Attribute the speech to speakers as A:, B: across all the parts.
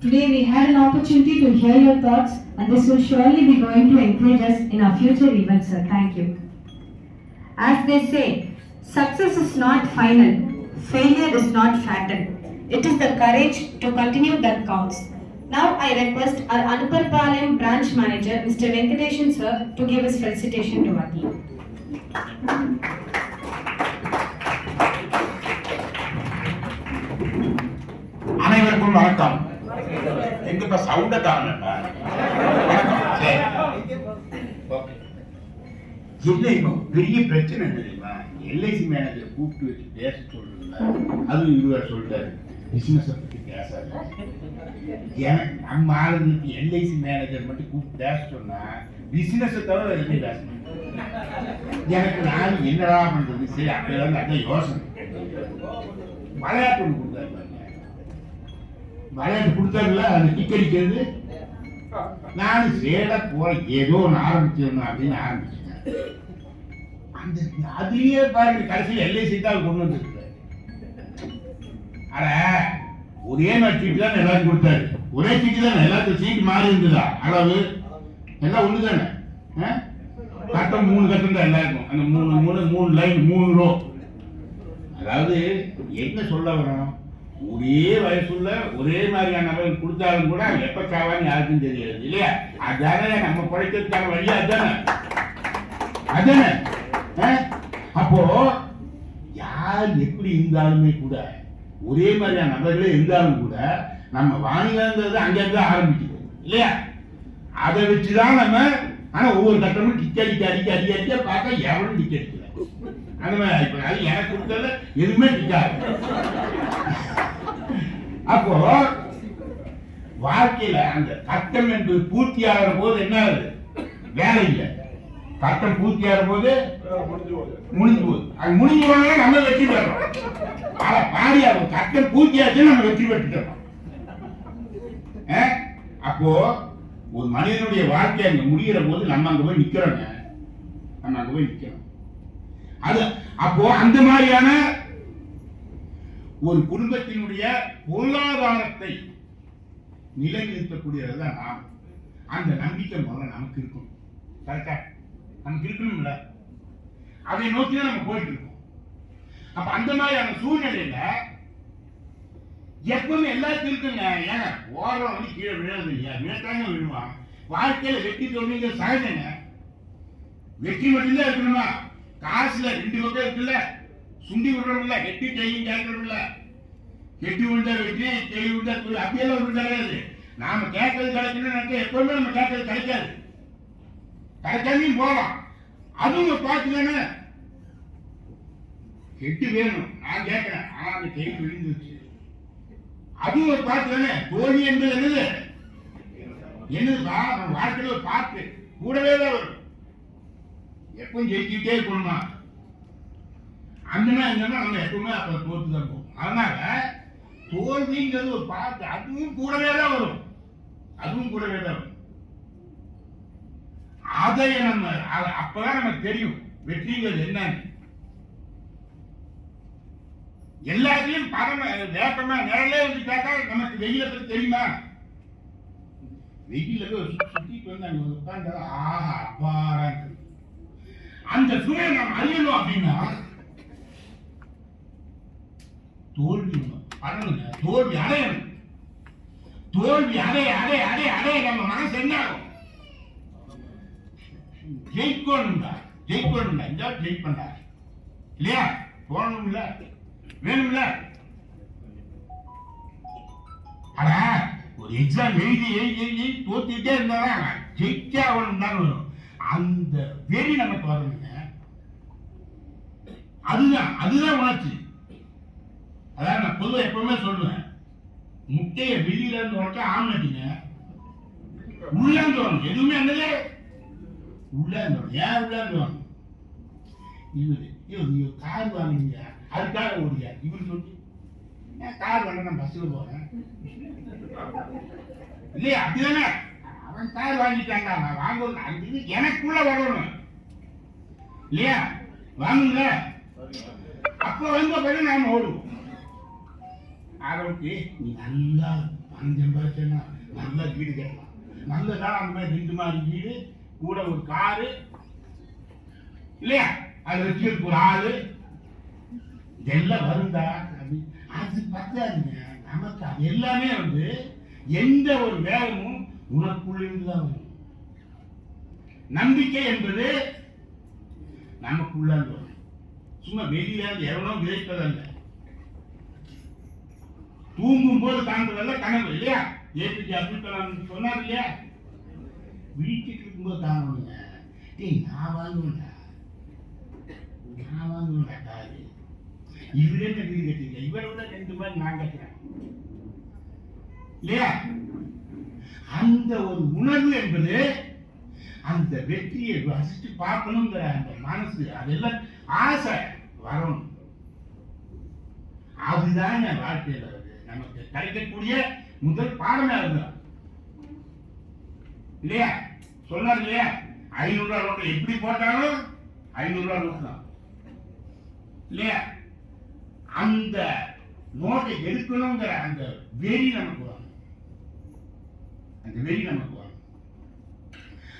A: Today we had an opportunity to hear your thoughts and this will surely be going to encourage us in our future events, sir. Thank you.
B: As they say, success is not final, failure is not fatal. It is the courage to continue that counts. Now I request our Anuparpalayam branch manager, Mr. Venkateshan sir, to give his felicitation to our team.
C: அனைவருக்கும் வணக்கம் எங்கப்பா சவுண்ட okay. என்ன இப்போ பெரிய பிரச்சனை என்ன தெரியுமா? எல்ஐசி மேனேஜரை கூப்பிட்டு வச்சு பேச சொல்றதுல அதுவும் இவர் சொல்லிட்டாரு. பிசினஸை பத்தி பேசாது. எனக்கு நம்ம ஆளுங்களுக்கு எல்ஐசி மேனேஜர் மட்டும் கூப்பிட்டு பேச சொன்னா பிசினஸை தவிர எதுவும் பேச மாட்டாங்க. எனக்கு நான் என்னடா பண்றது? சரி அப்பதான் அதான் யோசனை. விளையாட்டு ஒன்று கொடுத்தாரு பாருங்க விளையாட்டு கொடுத்தாருல அந்த கிக்கடிக்கிறது நான் சேட போற ஏதோ ஒன்று ஆரம்பிச்சிடணும் அப்படின்னு ஆரம்பிச்சேன் அந்த அதுலயே பாருங்க கடைசியில் எல்ஐசி தான் கொண்டு வந்துருக்குறாரு. அட ஒரே நாள் சீட்டு தான் எல்லாரும் கொடுத்தாரு. ஒரே சீட்டு தான் எல்லாத்தையும் சீட்டு மாறி இருந்ததா? அளவு? எல்லாம் ஒன்று தானே? ஆ? கட்டம் மூணு கட்டம் தான் எல்லாருக்கும். அந்த மூணு மூணு மூணு லைன் மூணு ரோ அதாவது என்ன சொல்ல வரோம் ஒரே வயசுள்ள ஒரே மாதிரியான நபர்கள் கொடுத்தாலும் கூட எப்ப சாவான்னு யாருக்கும் தெரியாது இல்லையா? அதானே நம்ம படைக்கிறதுக்கான வழி அதானே? அதானே? ஆ? அப்போ யார் எப்படி இருந்தாலுமே கூட ஒரே மாதிரியான நபர்களே இருந்தாலும் கூட நம்ம வானிலைங்கிறது அங்கேருந்து ஆரம்பிக்குது இல்லையா? அதை வச்சுதான் நம்ம ஆனா ஒவ்வொரு கட்டமும் டிக் அடிக்க அடிக்க அடிக்க அடிக்க பார்த்தா எவனும் டிக் அடிக்கல. அந்த மாதிரி இப்ப அது எனக்கு கொடுத்தது எதுவுமே டிக்காது அப்போ வாழ்க்கையில அந்த கட்டம் என்பது பூர்த்தி ஆகிற போது என்ன ஆகுது? வேலை இல்லை. கட்டம் பூர்த்தி ஆகிற போது முடிஞ்சு போகுது. அது முடிஞ்சு போனாலும் நம்ம வெற்றி பெறோம் ஆனா பாடி ஆகும் கட்டம் பூர்த்தி ஆச்சு நம்ம வெற்றி பெற்றுட்டோம். அப்போ ஒரு மனிதனுடைய வாழ்க்கை அங்க முடிகிற போது நம்ம அங்க போய் நிக்கிறோங்க. நம்ம அங்க போய் நிக்கிறோம். அது அப்போ அந்த மாதிரியான ஒரு குடும்பத்தினுடைய பொருளாதாரத்தை நிலைநிறுத்தக்கூடியது தான் நாம். அந்த நம்பிக்கை முதல்ல நமக்கு இருக்கும். கரெக்டா நமக்கு இருக்கணும்ல. அதை நோக்கி தான் நம்ம போயிட்டு இருக்கோம். அப்ப அந்த மாதிரியான சூழ்நிலையில எப்பவுமே எல்லாத்துக்கும் இருக்குங்க. ஏங்க ஓரம் வந்து கீழே விழாது இல்லையா? விழத்தாங்க விழுவான் வாழ்க்கையில வெற்றி தோல்விங்க சகஜங்க. வெற்றி மட்டும்தான் இருக்கணுமா? காசுல ரெண்டு பக்கம் இருக்குல்ல. சுண்டி விடுறோம்ல கெட்டி கையும் கேட்கறோம்ல கெட்டி விழுந்தா வெட்டி கை விழுந்தா தோல்வி. அப்படியெல்லாம் ஒன்றும் கிடையாது நாம கேட்கறது கிடைக்கணும்னு நினைக்க எப்பவுமே நம்ம கேட்கறது கிடைக்காது கிடைக்காமையும் போகலாம். அதுவும் பார்த்து தானே கெட்டு வேணும். நான் கேட்கிறேன். ஆனா அந்த கை விழுந்துருச்சு. அதுவும் ஒரு பாட்டு தானே தோல்வி என்பது என்னது? என்னதுப்பா நம்ம வாழ்க்கையில் ஒரு பாட்டு. கூடவே தான் வரும். எப்பவும் ஜெயிச்சுக்கிட்டே இருக்கணுமா அண்ணனா இங்கன்னா நம்ம எப்பவுமே அப்புறம் தோற்று தான் போகும். அதனால தோல்விங்கிறது ஒரு பார்த்து அதுவும் கூடவே தான் வரும். அதுவும் கூடவே தான் வரும். அதை நம்ம அப்பதான் நமக்கு தெரியும். வெற்றிங்கிறது என்னன்னு. எல்லாத்தையும் பரம வேப்பமா நிழலே வந்து கேட்டா நமக்கு வெயில பத்தி தெரியுமா? வெயில சுத்தி சுத்திட்டு வந்து அங்க உட்கார்ந்து ஆஹா அப்பாரா அந்த சுவையை நாம் அறியணும் அப்படின்னா தோல்வி பண்ணணுங்க தோல்வி அடையணும். தோல்வி அடைய அடைய அடைய அடைய நம்ம மனசு என்ன ஆகும்? ஜெயிக்கணும்டா ஜெயிக்கணும்டா. இந்த ஜெயிப்பண்டா. இல்லையா? போகணும்ல வேணும்ல. அடா ஒரு எக்ஸாம் எழுதி எழுதி எழுதி தோத்திட்டே இருந்தாதான் ஜெயிச்சே அவனும் தான் வரும். அந்த வெறி நமக்கு வரணுங்க. அதுதான் அதுதான் உணர்ச்சி. அதான் நான் பொதுவாக எப்பவுமே சொல்லுவேன். முட்டையை வெளியில இருந்து உடச்சா ஆம்லெட்டுங்க உள்ளாந்து வாங்க. எதுவுமே என்னது உள்ளாந்து வாங்க. ஏன் உள்ளாந்து வாங்க? இவரு இவர் இவர் கார் வாங்குங்க அதுக்காக ஓடியா இவர் சொல்லி ஏன் கார் வாங்க நான் பஸ்ஸில் போறேன். இல்லையா? அப்படிதானே? அவன் கார் வாங்கிட்டாங்க நான் வாங்கணும் அது எனக்குள்ள வரணும். இல்லையா? வாங்குங்க அப்போ வந்த பிறகு நாம ஓடுவோம். ஆரம்பிச்சு நீ நல்லா பணம் சம்பாதிச்சா நல்ல வீடு கட்டலாம். நல்லதா அந்த மாதிரி ரெண்டு மாதிரி வீடு கூட ஒரு காரு இல்லையா? அது வச்சுருக்கு ஒரு ஆளு. இதெல்லாம் வருந்தா அப்படி அது பத்தாதுங்க. நமக்கு அது எல்லாமே வந்து எந்த ஒரு வேகமும் உனக்குள்ளிருந்து தான் வரும். நம்பிக்கை என்பது நமக்குள்ள இருந்து வரும். சும்மா வெளியில எவ்வளோ விதைப்பதல்ல. தூங்கும் போது காண்பதல்ல கனவு இல்லையா? ஏபிஜே அப்துல் கலாம் சொன்னார் இல்லையா? வீட்டுக்கு இருக்கும்போது தாங்கணுங்க டேய் நான் வாங்குவேன்டா. நான் வாங்குவேன்டா காரு. இவரே இந்த வீடு கட்டிங்க இவரை விட ரெண்டு மாதிரி நான் கட்டுறேன். இல்லையா? அந்த ஒரு உணர்வு என்பது அந்த வெற்றியை ரசித்து பார்க்கணுங்கிற அந்த மனசு அதெல்லாம் ஆசை. வரணும். அதுதான் என் வாழ்க்கையில் நமக்கு கிடைக்கக்கூடிய முதல் பாடமே அதுதான். இல்லையா? சொன்னார் இல்லையா? ஐநூறு ரூபாய் நோட்டு எப்படி போட்டாலும் ஐநூறு ரூபா நோட்டு தான். இல்லையா? அந்த நோட்டை எடுக்கணுங்கிற அந்த வெறி நமக்கு வரும். அந்த வெறி நமக்கு வரும்.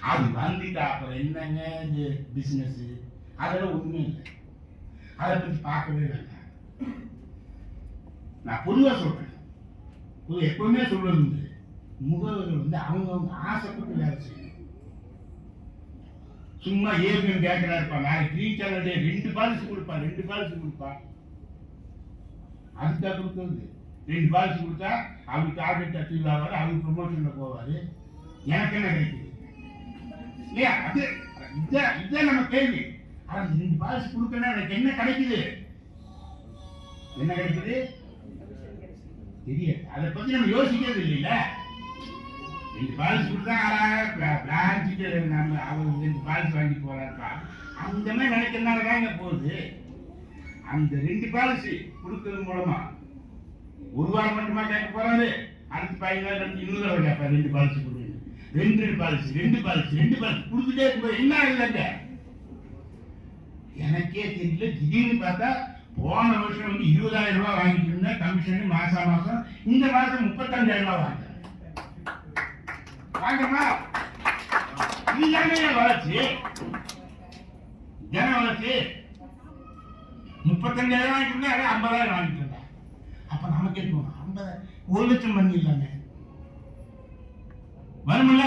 C: அது வந்துட்டா அப்புறம் என்னங்க இது? பிசினஸ் அதெல்லாம் ஒண்ணுமே இல்லை. அதை பற்றி பார்க்கவே வேண்டாம். நான் பொதுவாக சொல்கிறேன் பொது எப்பவுமே சொல்றது வந்து முகவர்கள் வந்து அவங்கவுங்க ஆசைப்பட்டு வேலை செய்யணும். சும்மா ஏற்கனவே கேட்கிறா இருப்பா நான் ஃப்ரீ சேனல் ரெண்டு பாலிசி கொடுப்பா ரெண்டு பாலிசி கொடுப்பா. அதுக்காக கொடுத்தது ரெண்டு பாலிசி கொடுத்தா அவருக்கு டார்கெட் அச்சீவ் ஆவார் அவருக்கு ப்ரொமோஷனில் போவாரு. எனக்கு என்ன கிடைக்குது? இல்லையா? அது இதான் இதான் நம்ம கேள்வி. ஆனால் ரெண்டு பாலிசி கொடுக்கணும் எனக்கு என்ன கிடைக்குது? என்ன கிடைக்குது? தெரியாது. அதை பத்தி நம்ம யோசிக்கிறது இல்லைல்ல? ரெண்டு பாலிசி கொடுத்தா பிளாஸ்டிக்கல் நம்ம அவர் ரெண்டு பாலிசி வாங்கி போறாருப்பா. அந்த மாதிரி நினைக்கிறதுனால தாங்க போகுது. அந்த ரெண்டு பாலிசி கொடுக்கறது மூலமா ஒரு வாரம் மட்டுமா கேட்க போறாரு? அடுத்த பதினஞ்சு நாள் இன்னொரு தடவை கேட்பாரு ரெண்டு பாலிசி கொடுங்க ரெண்டு ரெண்டு பாலிசி ரெண்டு பாலிசி ரெண்டு பாலிசி கொடுத்துட்டே இருக்கும் என்ன இல்லைங்க எனக்கே தெரியல. திடீர்னு பார்த்தா போன வருஷம் வந்து இருபதாயிரம் ரூபாய் வாங்கிட்டு இருந்தேன். கமிஷன் மாசா மாசம். இந்த மாசம் முப்பத்தஞ்சாயிரம் ரூபாய் வாங்குறேன் வாங்கம்மா இதுதானே வளர்ச்சி. ஜன வளர்ச்சி? முப்பத்தஞ்சாயிரம் வாங்கிட்டு இருந்தா ஐம்பதாயிரம் வாங்கிட்டு இருந்தா அப்ப நமக்கு இருக்கும் ஐம்பது ஒரு லட்சம் பண்ணிடலாங்க வரும்ல?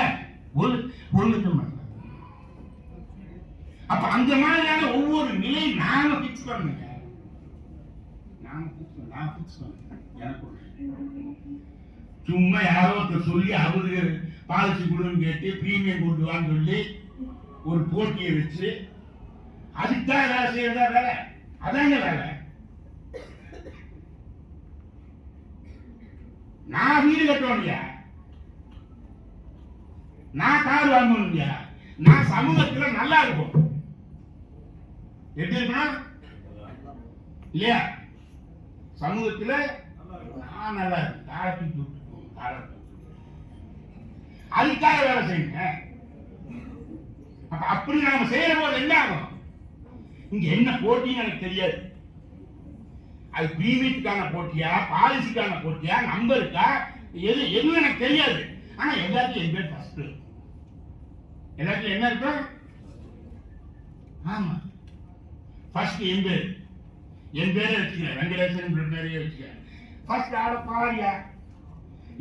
C: ஒரு ஒரு லட்சம் பண்ணி அப்ப அந்த மாதிரியான ஒவ்வொரு நிலை நாம பிக்ஸ் பண்ணுங்க நான் எனக்கு சும்மா யாரோ ஒருத்தர் சொல்லி அவரு பாலிசி கொடுன்னு கேட்டு பிரீமியம் கொண்டு வான்னு சொல்லி ஒரு போட்டியை வச்சு அதுதான் வேலை செய்யறதா வேலை? அதாங்க வேலை. நான் வீடு இல்லையா நான் கார் இல்லையா நான் சமூகத்துல நல்லா இருக்கும் எப்படி இருக்கணும் இல்லையா? சமூகத்தில் நான் நல்லா இருக்கும் காரை தூக்கி விட்டுருக்கோம் அதுக்காக வேலை செய்யுங்க. அப்ப அப்படி நாம செய்யற போது என்ன ஆகும்? இங்க என்ன போட்டின்னு எனக்கு தெரியாது. அது பிரீமியத்துக்கான போட்டியா பாலிசிக்கான போட்டியா நம்பருக்கா எது எதுவும் எனக்கு தெரியாது. ஆனா எல்லாத்தையும் என் பேர் ஃபர்ஸ்ட் எல்லாத்தையும் என்ன இருக்கும்? ஆமா. ஃபர்ஸ்ட் என் பேர். என் பேரே வச்சுக்கிறேன். வெங்கடேசன் பேரையே வச்சுக்கிறேன். ஃபர்ஸ்ட் ஆள பாரியா?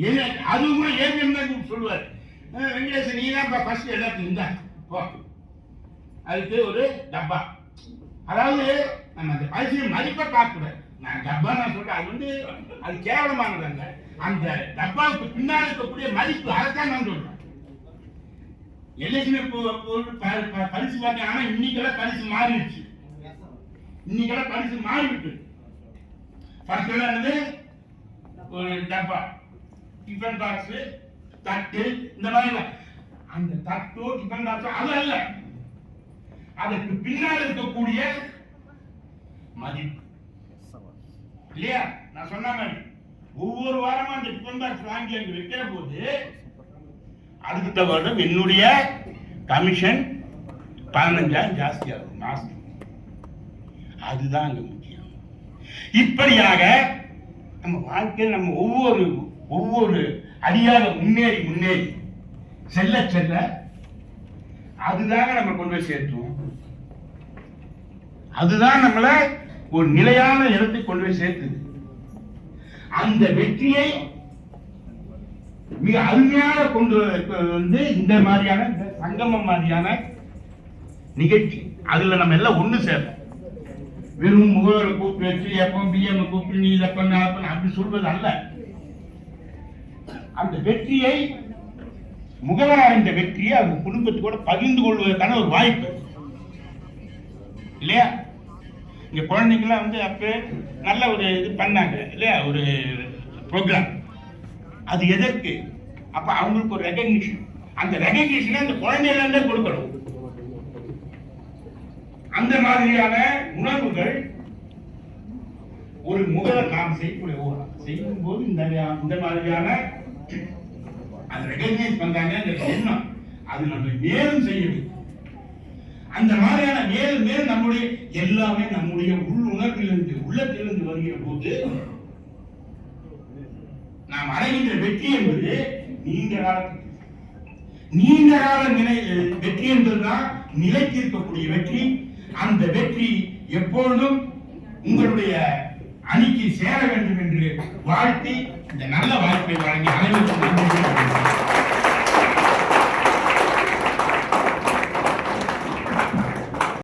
C: என்ன? அது கூட ஏபிஎம் தான் சொல்லுவார். வெங்கடேசன் நீ தான் ஃபர்ஸ்ட் எல்லாத்தையும் இருந்தா போ. அதுக்கு ஒரு டப்பா. அதாவது நம்ம அந்த பரிசு மதிப்பை பார்க்கக்கூடாது. நான் டப்பா நான் சொல்றேன். அது வந்து அது கேவலமானது அந்த டப்பாவுக்கு பின்னால் இருக்கக்கூடிய மதிப்பு அதைத்தான் நான் சொல்றேன். எல்லைக்குமே பரிசு பார்த்தேன். ஆனால் இன்னைக்கெல்லாம் பரிசு மாறிடுச்சு. இன்னைக்கெல்லாம் பரிசு மாறிவிட்டு. ஃபர்ஸ்ட் எல்லாம் என்னது? ஒரு டப்பா. டிஃபன் பாக்ஸ் தட்டு இந்த மாதிரி அந்த தட்டோ டிஃபன் பாக்ஸோ அது அல்ல. அதற்கு பின்னால் இருக்கக்கூடிய மதிப்பு. இல்லையா? நான் சொன்ன மாதிரி ஒவ்வொரு வாரமும் அந்த டிஃபன் பாக்ஸ் வாங்கி அங்க வைக்கிற போது அடுத்த வருடம் என்னுடைய கமிஷன் பதினஞ்சாயிரம் ஜாஸ்தியாக இருக்கும் மாசம் அதுதான் அங்கே முக்கியம். இப்படியாக நம்ம வாழ்க்கையில் நம்ம ஒவ்வொரு ஒவ்வொரு அடியாக முன்னேறி முன்னேறி செல்ல செல்ல அதுதாங்க நம்ம கொண்டு போய் சேர்த்துவோம். அதுதான் நம்மளை ஒரு நிலையான இடத்தை கொண்டு போய் சேர்த்துது. அந்த வெற்றியை மிக அருமையாக கொண்டு வந்து இந்த மாதிரியான இந்த சங்கமம் மாதிரியான நிகழ்ச்சி அதுல நம்ம எல்லாம் ஒன்று சேர்றோம் வெறும் முகவரை கூப்பிட்டு வச்சு எப்போ பிஎம் கூப்பிட்டு நீ இதை பண்ண அப்படின்னு பண்ண அப்படி சொல்வது அல்ல அந்த வெற்றியை முகவராக இந்த வெற்றியை அவங்க குடும்பத்தோட பகிர்ந்து கொள்வதற்கான ஒரு வாய்ப்பு. இல்லையா? இங்க குழந்தைங்களாம் வந்து அப்ப நல்ல ஒரு இது பண்ணாங்க இல்லையா? ஒரு ப்ரோக்ராம் அது எதற்கு? அப்ப அவங்களுக்கு ஒரு ரெகக்னிஷன் அந்த ரெகக்னிஷனை அந்த குழந்தையில இருந்தே கொடுக்கணும். அந்த மாதிரியான உணர்வுகள் ஒரு முகவர் நாம் செய்யக்கூடிய ஒரு- செய்யும் போது இந்த இந்த மாதிரியான அது ரெகக்னைஸ் பண்றாங்க எண்ணம். அது நம்ம மேலும் செய்யணும் அந்த மாதிரியான மேலும் மேலும் நம்முடைய எல்லாமே நம்முடைய உள் உணர்விலிருந்து உள்ளத்திலிருந்து வருகிற போது நாம் அடைகின்ற வெற்றி என்பது நீண்ட காலத்துக்கு. நீண்ட கால நிலை வெற்றி என்பதுதான் நிலைத்திருக்கக்கூடிய வெற்றி. அந்த வெற்றி எப்பொழுதும் உங்களுடைய அணிக்கு சேர வேண்டும் என்று வாழ்த்தி இந்த நல்ல வாய்ப்பை வழங்கி அனைவருக்கும் நன்றி